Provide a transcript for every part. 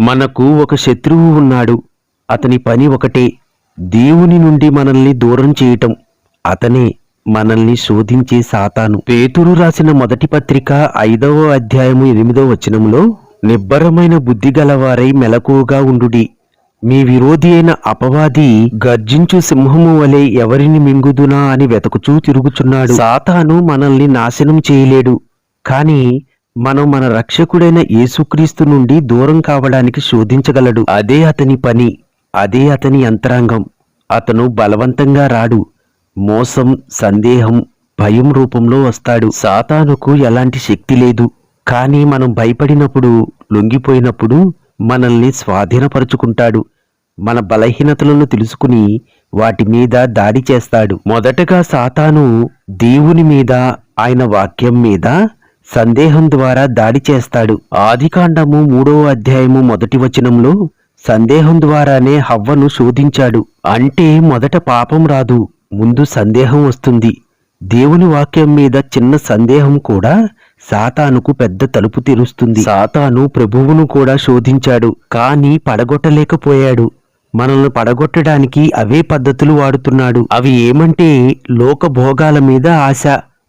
మనకు ఒక శత్రువు ఉన్నాడు. అతని పని ఒకటే దేవుని నుండి మనల్ని దూరం చేయటం. అతనే మనల్ని శోధించే సాతాను. పేతురు రాసిన మొదటి పత్రిక ఐదవ అధ్యాయము ఎనిమిదో వచనంలో నిబ్బరమైన బుద్ధి గలవారై మెలకువగా ఉండుడి. మీ విరోధి అయిన అపవాది గర్జించు సింహము వలె ఎవరిని మింగుదునా అని వెతకుచూ తిరుగుచున్నాడు. సాతాను మనల్ని నాశనం చేయలేడు. కానీ మనం మన రక్షకుడైన యేసుక్రీస్తు నుండి దూరం కావడానికి శోధించగలడు. అదే అతని పని అదే అతని యంత్రాంగం అతను బలవంతంగా రాడు. మోసం సందేహం భయం రూపంలో వస్తాడు. సాతానుకు ఎలాంటి శక్తి లేదు. కానీ మనం భయపడినప్పుడు లొంగిపోయినప్పుడు మనల్ని స్వాధీనపరుచుకుంటాడు. మన బలహీనతలను తెలుసుకుని వాటి మీద దాడి చేస్తాడు. మొదటగా సాతాను దేవుని మీద ఆయన వాక్యం మీద సందేహం ద్వారా దాడి చేస్తాడు. ఆదికాండము మూడవ అధ్యాయము మొదటి వచనంలో సందేహం ద్వారానే హవ్వను శోధించాడు. అంటే మొదట పాపం రాదు ముందు సందేహం వస్తుంది. దేవుని వాక్యం మీద చిన్న సందేహం కూడా సాతానుకు పెద్ద తలుపు తెరుస్తుంది. సాతాను ప్రభువును కూడా శోధించాడు కాని పడగొట్టలేకపోయాడు. మనల్ని పడగొట్టడానికి అవే పద్ధతులు వాడుతున్నాడు. అవి ఏమంటే లోక భోగాల మీద ఆశ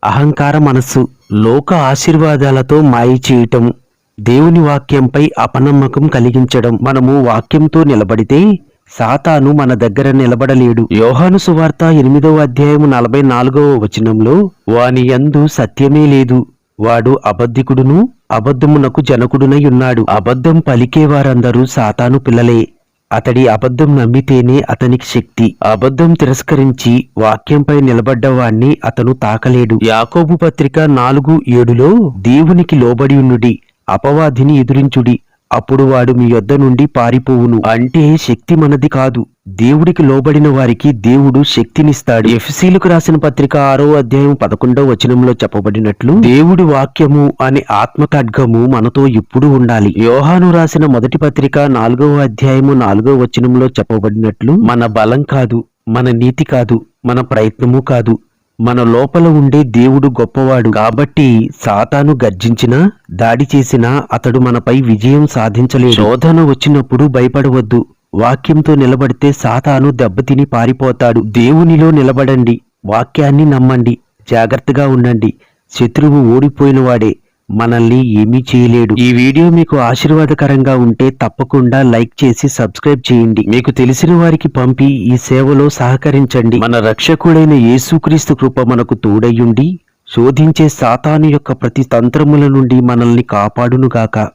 అహంకార మనస్సు లోక ఆశీర్వాదాలతో మాయ చేయటం దేవుని వాక్యంపై అపనమ్మకం కలిగించడం మనము వాక్యంతో నిలబడితే సాతాను మన దగ్గర నిలబడలేడు. యోహాను సువార్త ఎనిమిదవ అధ్యాయము నలభై నాలుగవ వచనంలో వాని యందు సత్యమే లేదు. వాడు అబద్ధికుడును అబద్ధమునకు జనకుడునై ఉన్నాడు. అబద్ధం పలికేవారందరూ సాతాను పిల్లలే. అతడి అబద్ధం నమ్మితేనే అతనికి శక్తి. అబద్ధం తిరస్కరించి వాక్యంపై నిలబడ్డవాణ్ణి అతను తాకలేడు. యాకోబు పత్రిక నాలుగు ఏడులో దేవునికి లోబడి ఉండుడి అపవాదిని ఎదురించుడి అప్పుడు వాడు మీ యొద్ద నుండి పారిపోవును. అంటే శక్తి మనది కాదు. దేవుడికి లోబడిన వారికి దేవుడు శక్తినిస్తాడు. ఎఫ్సీలకు రాసిన పత్రిక ఆరో అధ్యాయం పదకొండవ వచనంలో చెప్పబడినట్లు దేవుడి వాక్యము అనే ఆత్మ ఖడ్గము మనతో ఇప్పుడు ఉండాలి. యోహాను రాసిన మొదటి పత్రిక నాలుగవ అధ్యాయము నాలుగవ వచనంలో చెప్పబడినట్లు మన బలం కాదు మన నీతి కాదు మన ప్రయత్నము కాదు. మన లోపల ఉండే దేవుడు గొప్పవాడు. కాబట్టి సాతాను గర్జించినా దాడి చేసినా అతడు మనపై విజయం సాధించలేదు శోధన వచ్చినప్పుడు భయపడవద్దు. వాక్యంతో నిలబడితే సాతాను దెబ్బతిని పారిపోతాడు. దేవునిలో నిలబడండి. వాక్యాన్ని నమ్మండి. జాగ్రత్తగా ఉండండి. శత్రువు ఓడిపోయినవాడే. మనల్ని ఏమీ చేయలేడు. ఈ వీడియో మీకు ఆశీర్వాదకరంగా ఉంటే తప్పకుండా లైక్ చేసి సబ్స్క్రైబ్ చేయండి. మీకు తెలిసిన వారికి పంపి ఈ సేవలో సహకరించండి. మన రక్షకుడైన యేసుక్రీస్తు కృప మనకు తోడయ్యుండి శోధించే సాతాను యొక్క ప్రతి తంత్రముల నుండి మనల్ని కాపాడునుగాక.